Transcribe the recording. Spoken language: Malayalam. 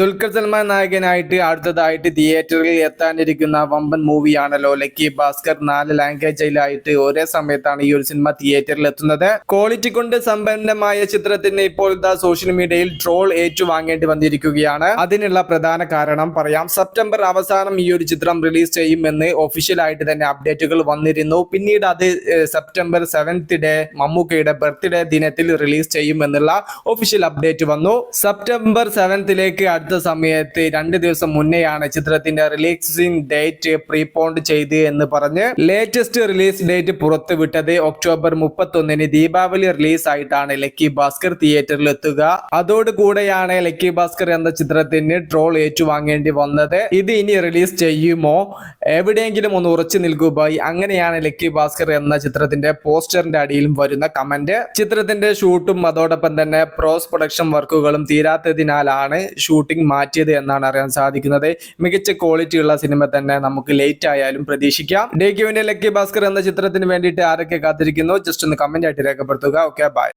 ദുൽഖർ സൽമാൻ നായകനായിട്ട് അടുത്തതായിട്ട് തിയേറ്ററിൽ എത്താനിരിക്കുന്ന വമ്പൻ മൂവിയാണല്ലോ. ലക്കി ഭാസ്കർ നാല് ലാംഗ്വേജിലായിട്ട് ഒരേ സമയത്താണ് ഈ ഒരു സിനിമ തിയേറ്ററിൽ എത്തുന്നത്. ക്വാളിറ്റി കൊണ്ട് സമ്പന്നമായ ചിത്രത്തിന് ഇപ്പോൾ ഇതാ സോഷ്യൽ മീഡിയയിൽ ട്രോൾ ഏറ്റുവാങ്ങേണ്ടി വന്നിരിക്കുകയാണ്. അതിനുള്ള പ്രധാന കാരണം പറയാം. സെപ്റ്റംബർ അവസാനം ഈ ഒരു ചിത്രം റിലീസ് ചെയ്യുമെന്ന് ഒഫീഷ്യലായിട്ട് തന്നെ അപ്ഡേറ്റുകൾ വന്നിരുന്നു. പിന്നീട് അത് സെപ്റ്റംബർ സെവൻത് ഡേ മമ്മൂക്കയുടെ ബർത്ത്ഡേ ദിനത്തിൽ റിലീസ് ചെയ്യുമെന്നുള്ള ഒഫീഷ്യൽ അപ്ഡേറ്റ് വന്നു. സെപ്റ്റംബർ സെവൻത്തിലേക്ക് അടുത്ത സമയത്ത് രണ്ട് ദിവസം മുന്നെയാണ് ചിത്രത്തിന്റെ റിലീസിംഗ് ഡേറ്റ് പ്രീപോണ്ട് ചെയ്ത് എന്ന് പറഞ്ഞ് ലേറ്റസ്റ്റ് റിലീസ് ഡേറ്റ് പുറത്തു വിട്ടത് ഒക്ടോബർ മുപ്പത്തൊന്നിന് ദീപാവലി റിലീസ് ആയിട്ടാണ് ലക്കി ഭാസ്കർ തിയേറ്ററിൽ എത്തുക. അതോടുകൂടെയാണ് ലക്കി ഭാസ്കർ എന്ന ചിത്രത്തിന് ട്രോൾ ഏറ്റുവാങ്ങേണ്ടി വന്നത്. ഇത് ഇനി റിലീസ് ചെയ്യുമോ? എവിടെയെങ്കിലും ഒന്ന് ഉറച്ചു നിൽക്കൂ ബൈ അങ്ങനെയാണ് ലക്കി ഭാസ്കർ എന്ന ചിത്രത്തിന്റെ പോസ്റ്ററിന്റെ അടിയിലും വരുന്ന കമന്റ്. ചിത്രത്തിന്റെ ഷൂട്ടും അതോടൊപ്പം തന്നെ പ്രോസ് പ്രൊഡക്ഷൻ വർക്കുകളും തീരാത്തതിനാലാണ് ഷൂട്ടിംഗ് മാറ്റിയത് എന്നാണ് അറിയാൻ സാധിക്കുന്നത്. മികച്ച ക്വാളിറ്റി ഉള്ള സിനിമ തന്നെ നമുക്ക് ലേറ്റ് ആയാലും പ്രതീക്ഷിക്കാം. ഡേക്യുവിന്റെ ലക്കി ഭാസ്കർ എന്ന ചിത്രത്തിന് വേണ്ടിയിട്ട് ആരൊക്കെ കാത്തിരിക്കുന്നു? ജസ്റ്റ് ഒന്ന് കമന്റ് ആയിട്ട് രേഖപ്പെടുത്തുക. Okay bye